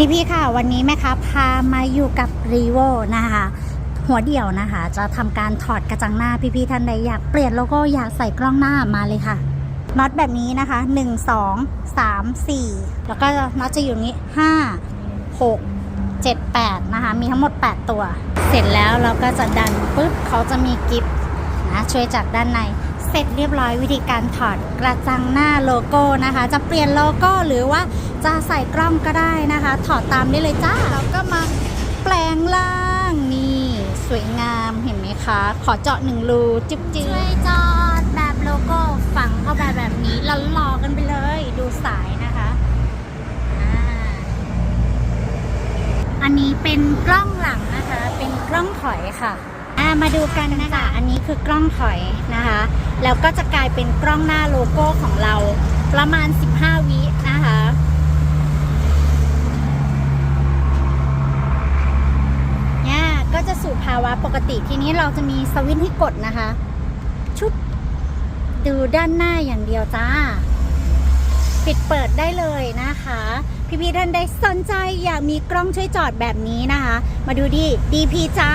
ดีพี่ค่ะ วันนี้แม่ค้าพามาอยู่กับรีโวนะคะ หัวเดี่ยวนะคะ จะทำการถอดกระจังหน้าพี่ๆท่านใดอยากเปลี่ยนโลโก้อยากใส่กล้องหน้ามาเลยค่ะน็อตแบบนี้นะคะ 1 2 3 4 แล้วก็น็อตจะอยู่นี้ 5 6 7 8 นะคะ มีทั้งหมด 8 ตัว เสร็จแล้วเราก็จะดันปุ๊บเขาจะมีกิฟต์นะช่วยจากด้านใน เสร็จเรียบร้อยวิธีการถอดกระจังหน้าโลโก้นะคะ จะเปลี่ยนโลโก้หรือว่า จะใส่กล้องก็ได้นะคะ ถอดตามได้เลยจ้าแล้วก็มาแปลงล่างนี่สวยงามเห็นไหมคะ ขอเจาะหนึ่งรูจิบจิบช่วยจอดแบบโลโก้ฝังเข้าไปแบบนี้แล้วรอกันไปเลย ดูสายนะคะอ่าอันนี้เป็นกล้องหลังนะคะ เป็นกล้องถอยค่ะอ่ามาดูกันนะคะอันนี้คือกล้องถอยนะคะ แล้วก็จะกลายเป็นกล้องหน้าโลโก้ของเราประมาณ 15 วินะคะ เนี่ยก็จะ สู่ภาวะปกติทีนี้เราจะมีสวิตช์ให้กดนะคะ ชุบดูด้านหน้าอย่างเดียวจ้า ปิดเปิดได้เลยนะคะ พี่พี่ท่านใดสนใจอยากมีกล้องช่วยจอดแบบนี้นะคะ มาดูดิ DP จ้า